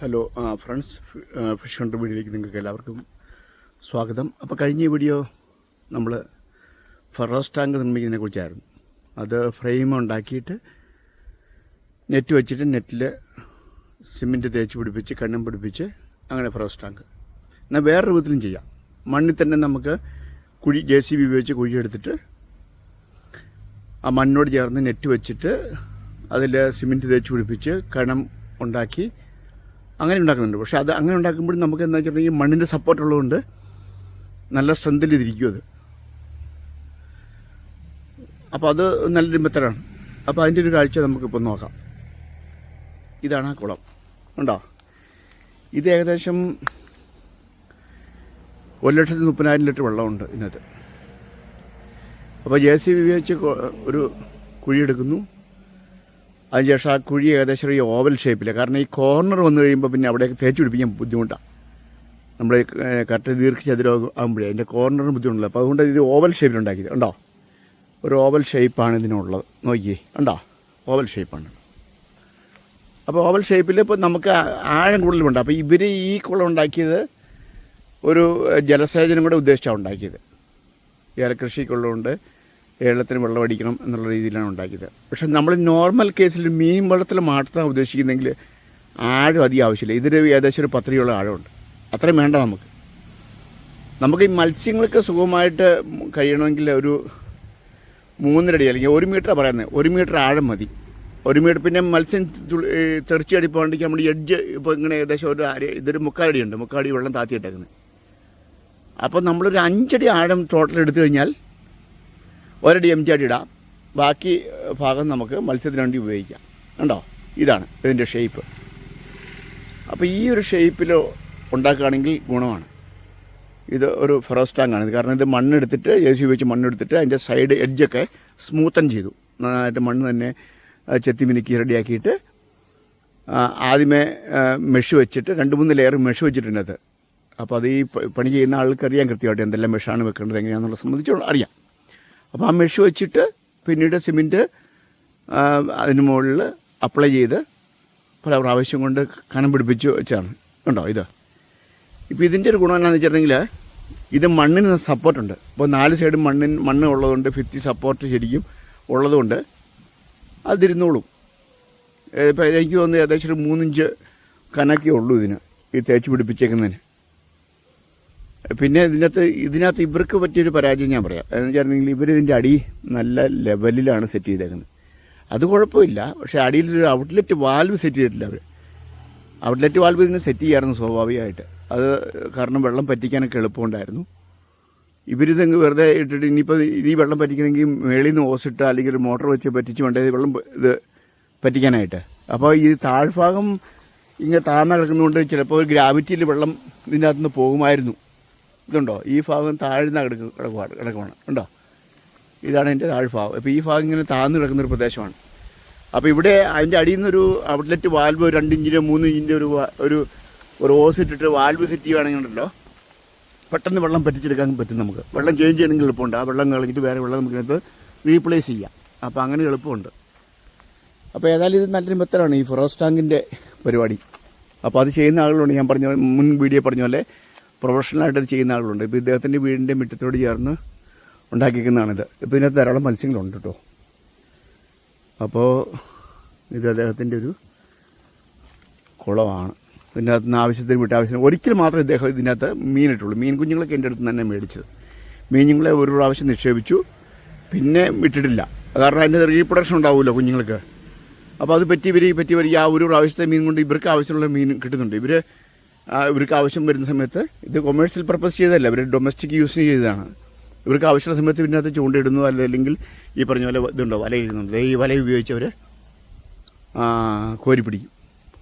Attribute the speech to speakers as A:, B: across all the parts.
A: Hello friends fish Hunter വീഡിയോയിലേക്ക് നിങ്ങൾക്ക് എല്ലാവർക്കും സ്വാഗതം. അപ്പോൾ കഴിഞ്ഞ വീഡിയോ നമ്മൾ ഫെറോസ് ടാങ്ക് നിർമ്മിക്കുന്നതിനെ കുറിച്ചായിരുന്നു. അത് ഫ്രെയിം ഉണ്ടാക്കിയിട്ട് നെറ്റ് വെച്ചിട്ട് നെറ്റിൽ സിമെന്റ് തേച്ച് പിടിപ്പിച്ച് കണ്ണും പിടിപ്പിച്ച് അങ്ങനെ ഫെറോസ് ടാങ്ക്. എന്നാൽ വേറെ രൂപത്തിലും ചെയ്യാം. മണ്ണിൽ തന്നെ നമുക്ക് കുഴി ജെ സി ബി ഉപയോഗിച്ച് കുഴിയെടുത്തിട്ട് ആ മണ്ണോട് ചേർന്ന് നെറ്റ് വെച്ചിട്ട് അതിൽ സിമെന്റ് തേച്ച് പിടിപ്പിച്ച് കണം ഉണ്ടാക്കി അങ്ങനെ ഉണ്ടാക്കുന്നുണ്ട്. പക്ഷേ അത് അങ്ങനെ ഉണ്ടാക്കുമ്പോഴും നമുക്ക് എന്താ വെച്ചിട്ടുണ്ടെങ്കിൽ മണ്ണിന്റെ സപ്പോർട്ട് ഉള്ളതുകൊണ്ട് നല്ല സ്ട്രെങ്തിൽ ഇതിരിക്കും അത്. അപ്പോൾ അത് നല്ലൊരു മെത്തഡാണ് അപ്പോൾ അതിന്റെ ഒരു കാഴ്ച നമുക്കിപ്പോൾ നോക്കാം. ഇതാണ് ആ കുളം. ഉണ്ടോ ഇത് ഏകദേശം ഒരു ലക്ഷത്തി മുപ്പതിനായിരം ലിറ്റർ വെള്ളമുണ്ട് ഇതിനകത്ത്. അപ്പോൾ ജെ സി ബി ഉപയോഗിച്ച് ഒരു കുഴി എടുക്കുന്നു. അതിനുശേഷം ആ കുഴി ഏകദേശം ഈ ഓവൽ ഷേപ്പിൽ കാരണം ഈ കോർണർ വന്നു കഴിയുമ്പോൾ പിന്നെ അവിടെയൊക്കെ തേച്ച് പിടിപ്പിക്കാൻ ബുദ്ധിമുട്ടാണ് നമ്മൾ കറക്റ്റ് ദീർഘചതുരം ആകുമ്പോഴേ അതിന്റെ കോർണറിന് ബുദ്ധിമുട്ടില്ല. അപ്പോൾ അതുകൊണ്ട് ഇത് ഓവൽ ഷേപ്പിലുണ്ടാക്കിയത് ഉണ്ടോ ഒരു ഓവൽ ഷേപ്പാണ് ഇതിനുള്ളത്. നോക്കിയേ. ഉണ്ടോ ഓവൽ ഷേപ്പാണ് അപ്പോൾ ഓവൽ ഷേപ്പിൽ ഇപ്പോൾ നമുക്ക് ആഴം കൂടുതലുണ്ട് അപ്പോൾ ഇവർ ഈ കുളം ഉണ്ടാക്കിയത് ഒരു ജലസേചനം കൂടെ ഉദ്ദേശിച്ചാണ് ഉണ്ടാക്കിയത്. ഏലകൃഷിക്കുള്ളതുകൊണ്ട് ഏലത്തിന് വെള്ളം അടിക്കണം എന്നുള്ള രീതിയിലാണ് ഉണ്ടാക്കിയത്. പക്ഷെ നമ്മൾ നോർമൽ കേസിൽ മീൻ വെള്ളത്തിൽ മാത്രം ഉദ്ദേശിക്കുന്നെങ്കിൽ ആഴം അധികം ആവശ്യമില്ല. ഇതിന് ഏകദേശം ഒരു പത്രിയുള്ള ആഴമുണ്ട്. അത്രയും വേണ്ട നമുക്ക്. നമുക്ക് ഈ മത്സ്യങ്ങൾക്ക് സുഖമായിട്ട് കഴിയണമെങ്കിൽ ഒരു മൂന്നരടി അല്ലെങ്കിൽ ഒരു മീറ്റർ പറയുന്നത്. ഒരു മീറ്റർ ആഴം മതി. ഒരു മീറ്റർ പിന്നെ മത്സ്യം തെറിച്ചടി പോകണ്ടെങ്കിൽ നമ്മുടെ എഡ്ജ് ഇപ്പോൾ ഇങ്ങനെ ഏകദേശം ഒരു അര ഇതൊരു മുക്കാലടിയുണ്ട്. മുക്കാലടി വെള്ളം താത്തിയിട്ടേക്കുന്നത് അപ്പോൾ നമ്മളൊരു അഞ്ചടി ആഴം ടോട്ടൽ എടുത്തു കഴിഞ്ഞാൽ ഒരടി എം ടി അടി ഇടാം. ബാക്കി ഭാഗം നമുക്ക് മത്സ്യത്തിന് വേണ്ടി ഉപയോഗിക്കാം. കണ്ടോ? ഇതാണ് ഇതിന്റെ ഷേപ്പ് അപ്പോൾ ഈ ഒരു ഷേപ്പിൽ ഉണ്ടാക്കുകയാണെങ്കിൽ ഗുണമാണ്. ഇത് ഒരു ഫെറോസ് ടാങ്കാണ് ഇത് കാരണം ഇത് മണ്ണെടുത്തിട്ട് ജെ സി ഉപയോഗിച്ച് മണ്ണെടുത്തിട്ട് അതിന്റെ സൈഡ് എഡ്ജൊക്കെ സ്മൂത്തൻ ചെയ്തു. നന്നായിട്ട് മണ്ണ് തന്നെ ചെത്തി മിനുക്കി റെഡിയാക്കിയിട്ട് ആദ്യമേ മെഷ് വെച്ചിട്ട് രണ്ട് മൂന്ന് ലെയർ മെഷ് വെച്ചിട്ടുണ്ട് അപ്പോൾ അത് ഈ പണി ചെയ്യുന്ന ആൾക്കറിയാം കൃത്യമായിട്ട് എന്തെല്ലാം മെഷാണ് വെക്കേണ്ടത് എങ്ങനെയാണെന്നുള്ള സംബന്ധിച്ച് അറിയാം. അപ്പോൾ ആ മെഷ് വെച്ചിട്ട് പിന്നീട് സിമെന്റ് അതിന് മുകളിൽ അപ്ലൈ ചെയ്ത് പല പ്രാവശ്യം കൊണ്ട് കനം പിടിപ്പിച്ച് വെച്ചാണ്. ഉണ്ടോ ഇത്? ഇപ്പോൾ ഇതിന്റെ ഒരു ഗുണം എന്താണെന്ന് വെച്ചിട്ടുണ്ടെങ്കിൽ ഇത് മണ്ണിന് സപ്പോർട്ടുണ്ട് ഇപ്പോൾ നാല് സൈഡും മണ്ണിന് മണ്ണ് ഉള്ളതുകൊണ്ട് ഭിത്തി സപ്പോർട്ട് ശരിക്കും ഉള്ളതുകൊണ്ട് അതിരുന്നോളും ഇപ്പോൾ എനിക്ക് തോന്നുന്നത് ഏകദേശം ഒരു മൂന്നിഞ്ച് കനക്കേ ഉള്ളൂ ഇതിന് ഈ തേച്ച് പിടിപ്പിച്ചേക്കുന്നതിന്. പിന്നെ ഇതിനകത്ത് ഇതിനകത്ത് ഇവർക്ക് പറ്റിയൊരു പരാജയം ഞാൻ പറയാം. എന്ന് വെച്ചിട്ടുണ്ടെങ്കിൽ ഇവർ ഇതിന്റെ അടി നല്ല ലെവലിലാണ് സെറ്റ് ചെയ്തേക്കുന്നത്. അത് കുഴപ്പമില്ല. പക്ഷേ അടിയിലൊരു ഔട്ട്ലെറ്റ് വാൽവ് സെറ്റ് ചെയ്തിട്ടില്ല അവർ ഔട്ട്ലെറ്റ് വാൽവ് ഇതിന് സെറ്റ് ചെയ്യാറുണ്ട് സ്വാഭാവികമായിട്ട്. അത് കാരണം വെള്ളം പറ്റിക്കാനൊക്കെ എളുപ്പമുണ്ടായിരുന്നു. ഇവരിതങ്ങ് വെറുതെ ഇട്ടിട്ട് ഇനിയിപ്പോൾ ഇനി വെള്ളം പറ്റിക്കണമെങ്കിൽ മേളിൽ നിന്ന് ഓസിട്ട് അല്ലെങ്കിൽ ഒരു മോട്ടർ വെച്ച് പറ്റിച്ച് വേണ്ടത് വെള്ളം ഇത് പറ്റിക്കാനായിട്ട്. അപ്പോൾ ഈ താഴ്ഭാഗം ഇങ്ങനെ താഴ്ന്ന കിടക്കുന്നതുകൊണ്ട് ചിലപ്പോൾ ഗ്രാവിറ്റിയിൽ വെള്ളം ഇതിന്റെ അകത്തുനിന്ന് പോകുമായിരുന്നു. ഇതുണ്ടോ? ഈ ഭാഗം താഴ്ന്ന കിടക്ക് കിടക്കുവാണ് കിടക്കുവാണ്. ഉണ്ടോ ഇതാണ് എന്റെ താഴ്ഭാഗം. അപ്പോൾ ഈ ഭാഗം ഇങ്ങനെ താഴ്ന്നു കിടക്കുന്ന ഒരു പ്രദേശമാണ്. അപ്പോൾ ഇവിടെ അതിന്റെ അടിയിൽ നിന്നൊരു ഔട്ട്ലെറ്റ് വാൽവ് ഒരു രണ്ട് ഇഞ്ചിന്റെ മൂന്ന് ഇഞ്ചിന്റെ ഒരു ഒരു ഒരു ഓസ് ഇട്ടിട്ട് വാൽവ് സെറ്റ് ചെയ്യുകയാണെങ്കിൽ ഉണ്ടല്ലോ പെട്ടെന്ന് വെള്ളം പറ്റിച്ചെടുക്കാൻ പറ്റും നമുക്ക്. വെള്ളം ചേഞ്ച് ചെയ്യണമെങ്കിൽ എളുപ്പമുണ്ട്. ആ വെള്ളം കളഞ്ഞിട്ട് വേറെ വെള്ളം നമുക്കിനകത്ത് റീപ്ലേസ് ചെയ്യാം. അപ്പോൾ അങ്ങനെ എളുപ്പമുണ്ട്. അപ്പോൾ ഏതായാലും ഇത് നല്ലൊരു മെത്തഡാണ് ഈ ഫൊറോസ് ടാങ്കിന്റെ പരിപാടി. അപ്പോൾ അത് ചെയ്യുന്ന ആളുകളുണ്ട് ഞാൻ പറഞ്ഞ മുൻ വീഡിയോ പറഞ്ഞ പോലെ പ്രൊഫഷണലായിട്ട് അത് ചെയ്യുന്ന ആളുകളുണ്ട്. ഇപ്പോൾ ഇദ്ദേഹത്തിന്റെ വീടിന്റെ മുറ്റത്തോട് ചേർന്ന് ഉണ്ടാക്കിയിരിക്കുന്നതാണിത്. ഇപ്പോൾ ഇതിനകത്ത് ധാരാളം മത്സ്യങ്ങളുണ്ട് കേട്ടോ. അപ്പോൾ ഇത് അദ്ദേഹത്തിന്റെ ഒരു കുളമാണ്. ഇതിനകത്ത് നിന്ന് ആവശ്യത്തിന് വിട്ട ആവശ്യത്തിന് ഒരിക്കൽ മാത്രമേ ഇദ്ദേഹം ഇതിനകത്ത് മീനിട്ടുള്ളൂ. മീൻ കുഞ്ഞുങ്ങളൊക്കെ എന്റെ അടുത്ത് തന്നെ മേടിച്ചത്. മീൻ കുഞ്ഞുങ്ങളെ ഒരു പ്രാവശ്യം നിക്ഷേപിച്ചു. പിന്നെ വിട്ടിട്ടില്ല. കാരണം അതിന്റെ റീപ്രൊഡക്ഷൻ ഉണ്ടാവുമല്ലോ കുഞ്ഞുങ്ങൾക്ക്. അപ്പോൾ അത് പറ്റി ഇവർ പറ്റി ഇവർ ആ ഒരു പ്രാവശ്യത്തെ മീൻ കൊണ്ട് ഇവർക്ക് ആവശ്യമുള്ള മീൻ കിട്ടുന്നുണ്ട്. ഇവർ ഇവർക്ക് ആവശ്യം വരുന്ന സമയത്ത് ഇത് കൊമേഴ്സ്യൽ പർപ്പസ് ചെയ്തതല്ല. ഇവർ ഡൊമസ്റ്റിക് യൂസിന് ചെയ്തതാണ്. ഇവർക്ക് ആവശ്യമുള്ള സമയത്ത് ഇതിനകത്ത് ചൂണ്ടയിടുന്നു അല്ലെങ്കിൽ ഈ പറഞ്ഞ പോലെ ഇതുണ്ടോ? വല ഇടുന്നുണ്ട്. ഈ വല ഉപയോഗിച്ച് അവർ കോരി പിടിക്കും.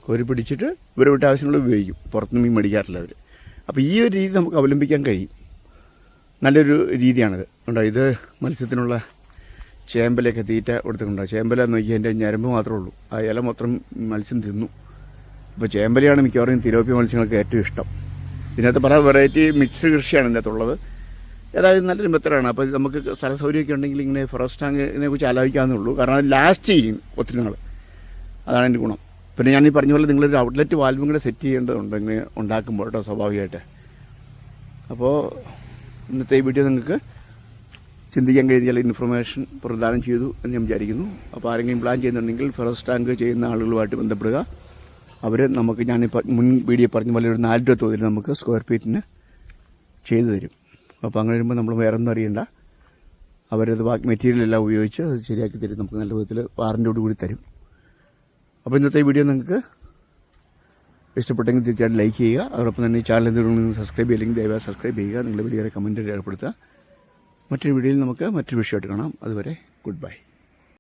A: കോരി പിടിച്ചിട്ട് ഇവരെ വിട്ട ആവശ്യങ്ങൾ ഉപയോഗിക്കും. പുറത്തുനിന്ന് മീൻ മേടിക്കാറില്ല അവർ അപ്പോൾ ഈ ഒരു രീതി നമുക്ക് അവലംബിക്കാൻ കഴിയും. നല്ലൊരു രീതിയാണിത്. ഉണ്ടോ? ഇത് മത്സ്യത്തിനുള്ള ചേമ്പലൊക്കെ തീറ്റ കൊടുത്തിട്ടുണ്ടോ? ചേമ്പല നോക്കി എന്റെ ഞരമ്പ് മാത്രമേ ഉള്ളൂ. ആ ഇല മാത്രം മത്സ്യം തിന്നു. ഇപ്പോൾ ചേമ്പലിയാണ് മിക്കവാറും തിലോപ്പി മത്സ്യങ്ങൾക്ക് ഏറ്റവും ഇഷ്ടം. ഇതിനകത്ത് പല വെറൈറ്റി മിക്സ് കൃഷിയാണ് ഇതിനകത്തുള്ളത് ഏതായാലും നല്ലൊരു മെത്തഡാണ് അപ്പോൾ നമുക്ക് സ്ഥല സൗകര്യമൊക്കെ ഉണ്ടെങ്കിൽ ഇങ്ങനെ ഫറോസ് ടാങ്കിനെ കുറിച്ച് ആലോചിക്കാവുന്നേ ഉള്ളൂ. കാരണം അത് ലാസ്റ്റ് ചെയ്യും ഒത്തിരി നാൾ അതാണ് എന്റെ ഗുണം. പിന്നെ ഞാൻ ഈ പറഞ്ഞ പോലെ നിങ്ങളൊരു ഔട്ട്ലെറ്റ് വാൽവും കൂടെ സെറ്റ് ചെയ്യേണ്ടതുണ്ട് ഇങ്ങനെ ഉണ്ടാക്കുമ്പോൾ കേട്ടോ സ്വാഭാവികമായിട്ട്. അപ്പോൾ ഇന്നത്തെ ഈ വീഡിയോ നിങ്ങൾക്ക് ചിന്തിക്കാൻ കഴിഞ്ഞാൽ ഇൻഫർമേഷൻ പ്രദാനം ചെയ്തു എന്ന് ഞാൻ വിചാരിക്കുന്നു. അപ്പോൾ ആരെങ്കിലും പ്ലാൻ ചെയ്യുന്നുണ്ടെങ്കിൽ ഫെറസ് ടാങ്ക് ചെയ്യുന്ന ആളുകളുമായിട്ട് ബന്ധപ്പെടുക. അവർ നമുക്ക് ഞാനിപ്പോൾ മുൻ വീഡിയോ പറഞ്ഞ പോലെ ഒരു നാല് രൂപ തോതിൽ നമുക്ക് സ്ക്വയർ ഫീറ്റിന് ചെയ്തു തരും. അപ്പോൾ അങ്ങനെ വരുമ്പോൾ നമ്മൾ വേറെ ഒന്നും അറിയണ്ട. അവരത് ബാക്കി മെറ്റീരിയൽ എല്ലാം ഉപയോഗിച്ച് അത് ശരിയാക്കി തരും. നമുക്ക് നല്ല വിധത്തിൽ വാറന്റിയോട് കൂടി തരും. അപ്പോൾ ഇന്നത്തെ വീഡിയോ നിങ്ങൾക്ക് ഇഷ്ടപ്പെട്ടെങ്കിൽ തീർച്ചയായിട്ടും ലൈക്ക് ചെയ്യുക. അതോടൊപ്പം തന്നെ ഈ ചാനൽ എന്തെങ്കിലും സബ്സ്ക്രൈബ് ചെയ്യില്ലെങ്കിൽ ദയവായി സബ്സ്ക്രൈബ് ചെയ്യുക. നിങ്ങളുടെ വീഡിയോ കമന്റ് രേഖപ്പെടുത്തുക. മറ്റൊരു വീഡിയോയിൽ നമുക്ക് മറ്റൊരു വിഷയമായിട്ട് കാണാം. അതുവരെ ഗുഡ് ബൈ